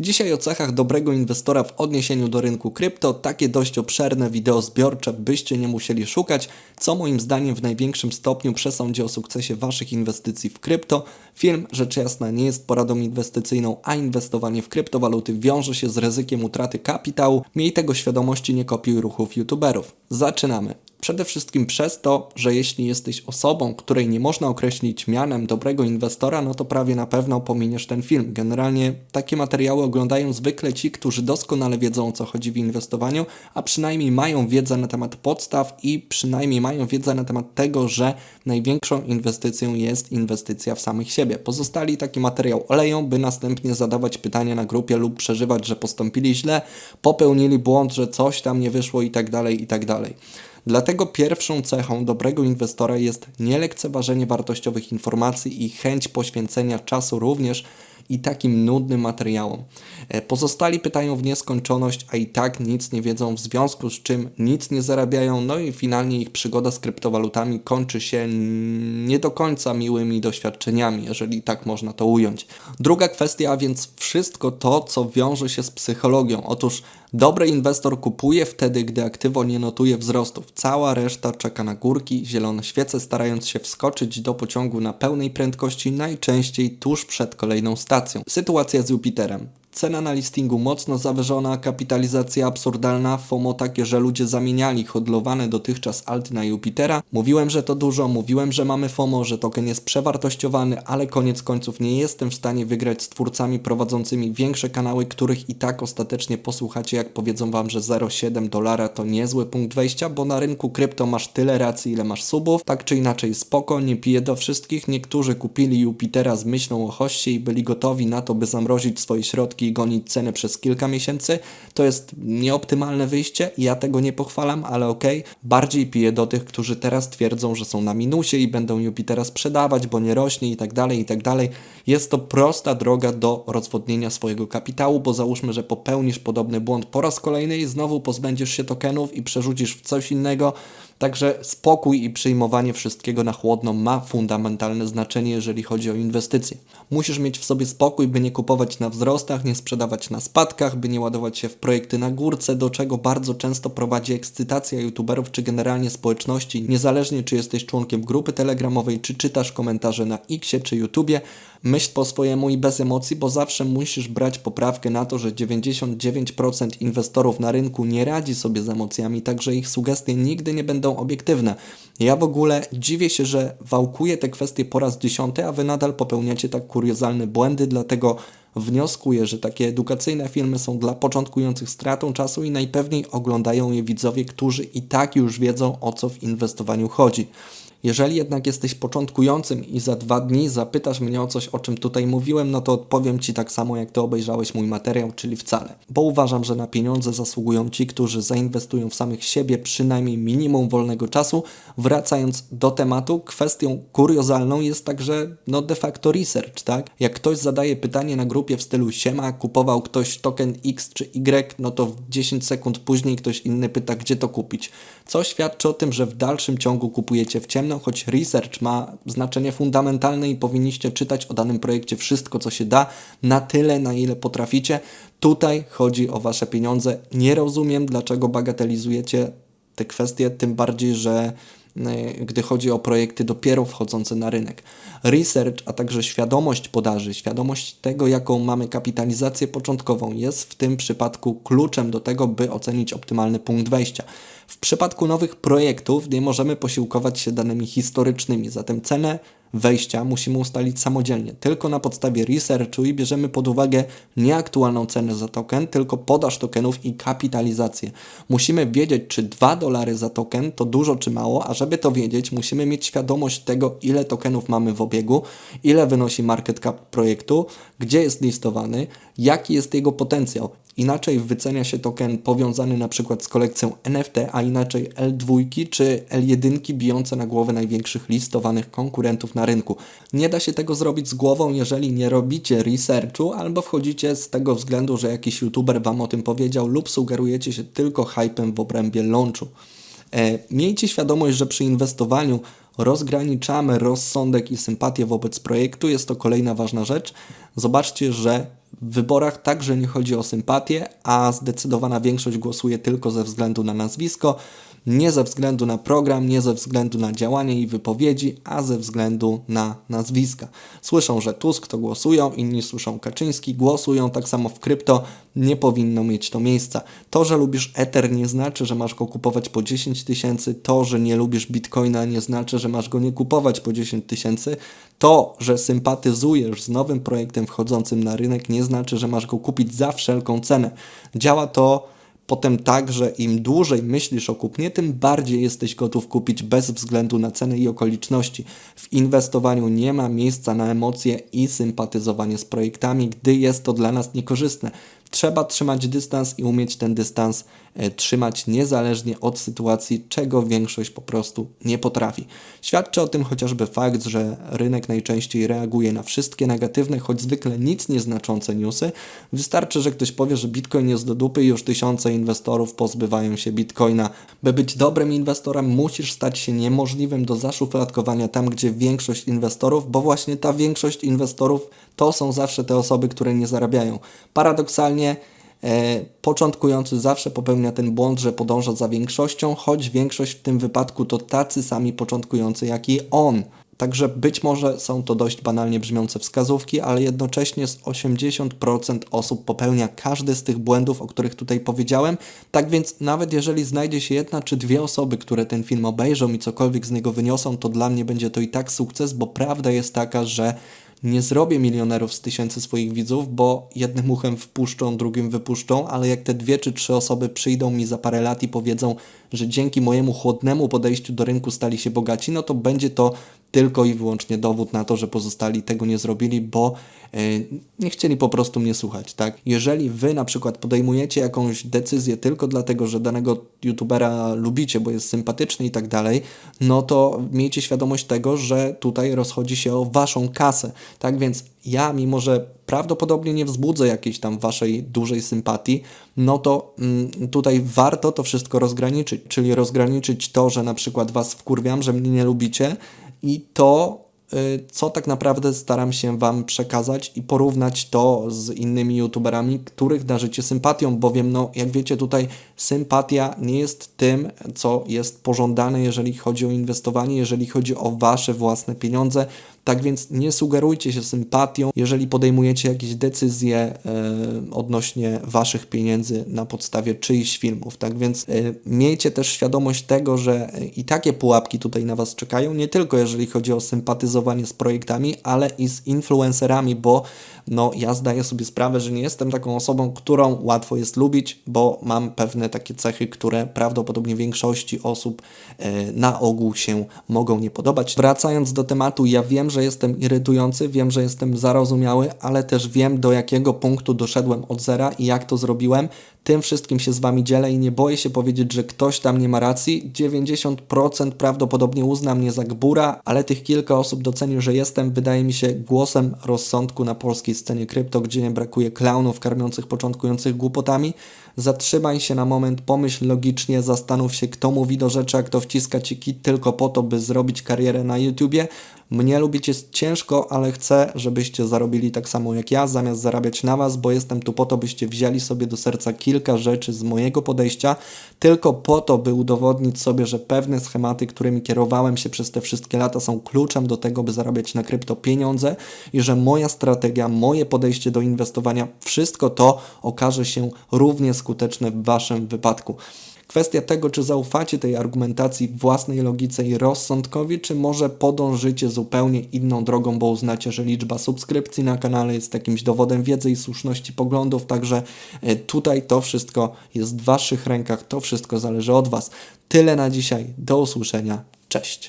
Dzisiaj o cechach dobrego inwestora w odniesieniu do rynku krypto, takie dość obszerne wideo zbiorcze, byście nie musieli szukać, co moim zdaniem w największym stopniu przesądzi o sukcesie Waszych inwestycji w krypto. Film, rzecz jasna, nie jest poradą inwestycyjną, a inwestowanie w kryptowaluty wiąże się z ryzykiem utraty kapitału. Miej tego świadomości, nie kopiuj ruchów youtuberów. Zaczynamy. Przede wszystkim przez to, że jeśli jesteś osobą, której nie można określić mianem dobrego inwestora, no to prawie na pewno pominiesz ten film. Generalnie takie materiały oglądają zwykle ci, którzy doskonale wiedzą o co chodzi w inwestowaniu, a przynajmniej mają wiedzę na temat podstaw i przynajmniej mają wiedzę na temat tego, że największą inwestycją jest inwestycja w samych siebie. Pozostali taki materiał oleją, by następnie zadawać pytania na grupie lub przeżywać, że postąpili źle, popełnili błąd, że coś tam nie wyszło i tak dalej, i tak dalej. Dlatego pierwszą cechą dobrego inwestora jest nielekceważenie wartościowych informacji i chęć poświęcenia czasu również i takim nudnym materiałom. E, pozostali pytają w nieskończoność, a i tak nic nie wiedzą, w związku z czym nic nie zarabiają, no i finalnie ich przygoda z kryptowalutami kończy się nie do końca miłymi doświadczeniami, jeżeli tak można to ująć. Druga kwestia, a więc wszystko to, co wiąże się z psychologią. Otóż dobry inwestor kupuje wtedy, gdy aktywo nie notuje wzrostów. Cała reszta czeka na górki, zielone świece, starając się wskoczyć do pociągu na pełnej prędkości, najczęściej tuż przed kolejną stacją stacją. Sytuacja z Jupiterem. Cena na listingu mocno zawyżona, kapitalizacja absurdalna, FOMO takie, że ludzie zamieniali hodlowane dotychczas alty na Jupitera. Mówiłem, że to dużo, mówiłem, że mamy FOMO, że token jest przewartościowany, ale koniec końców nie jestem w stanie wygrać z twórcami prowadzącymi większe kanały, których i tak ostatecznie posłuchacie, jak powiedzą Wam, że 0,7 dolara to niezły punkt wejścia, bo na rynku krypto masz tyle racji, ile masz subów. Tak czy inaczej spoko, nie piję do wszystkich. Niektórzy kupili Jupitera z myślą o hoście i byli gotowi na to, by zamrozić swoje środki i gonić cenę przez kilka miesięcy, to jest nieoptymalne wyjście. Ja tego nie pochwalam, ale okej. Okay. Bardziej piję do tych, którzy teraz twierdzą, że są na minusie i będą Jupitera sprzedawać, bo nie rośnie i tak dalej, i tak dalej. Jest to prosta droga do rozwodnienia swojego kapitału, bo załóżmy, że popełnisz podobny błąd po raz kolejny i znowu pozbędziesz się tokenów i przerzucisz w coś innego. Także spokój i przyjmowanie wszystkiego na chłodno ma fundamentalne znaczenie, jeżeli chodzi o inwestycje. Musisz mieć w sobie spokój, by nie kupować na wzrostach, nie sprzedawać na spadkach, by nie ładować się w projekty na górce, do czego bardzo często prowadzi ekscytacja youtuberów czy generalnie społeczności, niezależnie czy jesteś członkiem grupy telegramowej, czy czytasz komentarze na Xie czy YouTubie, myśl po swojemu i bez emocji, bo zawsze musisz brać poprawkę na to, że 99% inwestorów na rynku nie radzi sobie z emocjami, także ich sugestie nigdy nie będą obiektywne. Ja w ogóle dziwię się, że wałkuję te kwestie po raz dziesiąty, a wy nadal popełniacie tak kuriozalne błędy, dlatego wnioskuję, że takie edukacyjne filmy są dla początkujących stratą czasu i najpewniej oglądają je widzowie, którzy i tak już wiedzą o co w inwestowaniu chodzi. Jeżeli jednak jesteś początkującym i za dwa dni zapytasz mnie o coś, o czym tutaj mówiłem, no to odpowiem Ci tak samo, jak Ty obejrzałeś mój materiał, czyli wcale. Bo uważam, że na pieniądze zasługują ci, którzy zainwestują w samych siebie przynajmniej minimum wolnego czasu. Wracając do tematu, kwestią kuriozalną jest także no de facto research, tak? Jak ktoś zadaje pytanie na grupie w stylu siema, kupował ktoś token X czy Y, no to 10 sekund później ktoś inny pyta, gdzie to kupić. Co świadczy o tym, że w dalszym ciągu kupujecie w ciemno, choć research ma znaczenie fundamentalne i powinniście czytać o danym projekcie wszystko, co się da, na tyle, na ile potraficie. Tutaj chodzi o Wasze pieniądze. Nie rozumiem, dlaczego bagatelizujecie te kwestie, tym bardziej, że gdy chodzi o projekty dopiero wchodzące na rynek. Research, a także świadomość podaży, świadomość tego, jaką mamy kapitalizację początkową, jest w tym przypadku kluczem do tego, by ocenić optymalny punkt wejścia. W przypadku nowych projektów nie możemy posiłkować się danymi historycznymi, zatem cenę wejścia musimy ustalić samodzielnie, tylko na podstawie researchu i bierzemy pod uwagę nie aktualną cenę za token, tylko podaż tokenów i kapitalizację. Musimy wiedzieć, czy 2 dolary za token to dużo czy mało, a żeby to wiedzieć, musimy mieć świadomość tego, ile tokenów mamy w obiegu, ile wynosi market cap projektu, gdzie jest listowany, jaki jest jego potencjał. Inaczej wycenia się token powiązany na przykład z kolekcją NFT, a inaczej L2 czy L1 bijące na głowę największych listowanych konkurentów na rynku. Nie da się tego zrobić z głową, jeżeli nie robicie researchu albo wchodzicie z tego względu, że jakiś youtuber Wam o tym powiedział lub sugerujecie się tylko hypem w obrębie launchu. E, miejcie świadomość, że przy inwestowaniu rozgraniczamy rozsądek i sympatię wobec projektu. Jest to kolejna ważna rzecz. Zobaczcie, że w wyborach także nie chodzi o sympatię, a zdecydowana większość głosuje tylko ze względu na nazwisko, nie ze względu na program, nie ze względu na działanie i wypowiedzi, a ze względu na nazwiska. Słyszą, że Tusk to głosują, inni słyszą Kaczyński, głosują tak samo w krypto, nie powinno mieć to miejsca. To, że lubisz Ether nie znaczy, że masz go kupować po 10 tysięcy, to, że nie lubisz Bitcoina nie znaczy, że masz go nie kupować po 10 tysięcy, to, że sympatyzujesz z nowym projektem wchodzącym na rynek nie znaczy, że masz go kupić za wszelką cenę. Działa to potem tak, że im dłużej myślisz o kupnie, tym bardziej jesteś gotów kupić bez względu na cenę i okoliczności. W inwestowaniu nie ma miejsca na emocje i sympatyzowanie z projektami, gdy jest to dla nas niekorzystne. Trzeba trzymać dystans i umieć ten dystans e, trzymać niezależnie od sytuacji, czego większość po prostu nie potrafi. Świadczy o tym chociażby fakt, że rynek najczęściej reaguje na wszystkie negatywne, choć zwykle nic nieznaczące newsy. Wystarczy, że ktoś powie, że Bitcoin jest do dupy i już tysiące inwestorów pozbywają się Bitcoina. By być dobrym inwestorem, musisz stać się niemożliwym do zaszufladkowania tam, gdzie większość inwestorów, bo właśnie ta większość inwestorów to są zawsze te osoby, które nie zarabiają. Paradoksalnie e, początkujący zawsze popełnia ten błąd, że podąża za większością, choć większość w tym wypadku to tacy sami początkujący jak i on. Także być może są to dość banalnie brzmiące wskazówki, ale jednocześnie z 80% osób popełnia każdy z tych błędów, o których tutaj powiedziałem. Tak więc nawet jeżeli znajdzie się jedna czy dwie osoby, które ten film obejrzą i cokolwiek z niego wyniosą, to dla mnie będzie to i tak sukces, bo prawda jest taka, że nie zrobię milionerów z tysięcy swoich widzów, bo jednym uchem wpuszczą, drugim wypuszczą, ale jak te dwie czy trzy osoby przyjdą mi za parę lat i powiedzą, że dzięki mojemu chłodnemu podejściu do rynku stali się bogaci, no to będzie to tylko i wyłącznie dowód na to, że pozostali tego nie zrobili, bo e, nie chcieli po prostu mnie słuchać, tak? Jeżeli wy na przykład podejmujecie jakąś decyzję tylko dlatego, że danego youtubera lubicie, bo jest sympatyczny i tak dalej, no to miejcie świadomość tego, że tutaj rozchodzi się o waszą kasę, tak? Więc ja, mimo że prawdopodobnie nie wzbudzę jakiejś tam waszej dużej sympatii, no to mm, tutaj warto to wszystko rozgraniczyć, czyli rozgraniczyć to, że na przykład was wkurwiam, że mnie nie lubicie, i to, co tak naprawdę staram się Wam przekazać i porównać to z innymi youtuberami, których darzycie sympatią, bowiem, no, jak wiecie, tutaj sympatia nie jest tym, co jest pożądane, jeżeli chodzi o inwestowanie, jeżeli chodzi o Wasze własne pieniądze. Tak więc nie sugerujcie się sympatią, jeżeli podejmujecie jakieś decyzje e, odnośnie waszych pieniędzy na podstawie czyichś filmów. Tak więc e, miejcie też świadomość tego, że i takie pułapki tutaj na was czekają, nie tylko jeżeli chodzi o sympatyzowanie z projektami, ale i z influencerami, bo no ja zdaję sobie sprawę, że nie jestem taką osobą, którą łatwo jest lubić, bo mam pewne takie cechy, które prawdopodobnie większości osób e, na ogół się mogą nie podobać. Wracając do tematu, ja wiem, że jestem irytujący, wiem, że jestem zarozumiały, ale też wiem, do jakiego punktu doszedłem od zera i jak to zrobiłem. Tym wszystkim się z Wami dzielę i nie boję się powiedzieć, że ktoś tam nie ma racji. 90% prawdopodobnie uzna mnie za gbura, ale tych kilka osób doceni, że jestem, wydaje mi się, głosem rozsądku na polskiej scenie krypto, gdzie nie brakuje klaunów karmiących początkujących głupotami. Zatrzymaj się na moment, pomyśl logicznie, zastanów się, kto mówi do rzeczy, a kto wciska ci kit tylko po to, by zrobić karierę na YouTubie. Mnie lubić jest ciężko, ale chcę, żebyście zarobili tak samo jak ja, zamiast zarabiać na Was, bo jestem tu po to, byście wzięli sobie do serca kilka rzeczy z mojego podejścia, tylko po to, by udowodnić sobie, że pewne schematy, którymi kierowałem się przez te wszystkie lata, są kluczem do tego, by zarabiać na krypto pieniądze i że moja strategia, moje podejście do inwestowania, wszystko to okaże się równie skuteczne w Waszym wypadku. Kwestia tego, czy zaufacie tej argumentacji własnej logice i rozsądkowi, czy może podążycie zupełnie inną drogą, bo uznacie, że liczba subskrypcji na kanale jest jakimś dowodem wiedzy i słuszności poglądów, także e, tutaj to wszystko jest w Waszych rękach, to wszystko zależy od Was. Tyle na dzisiaj, do usłyszenia, cześć.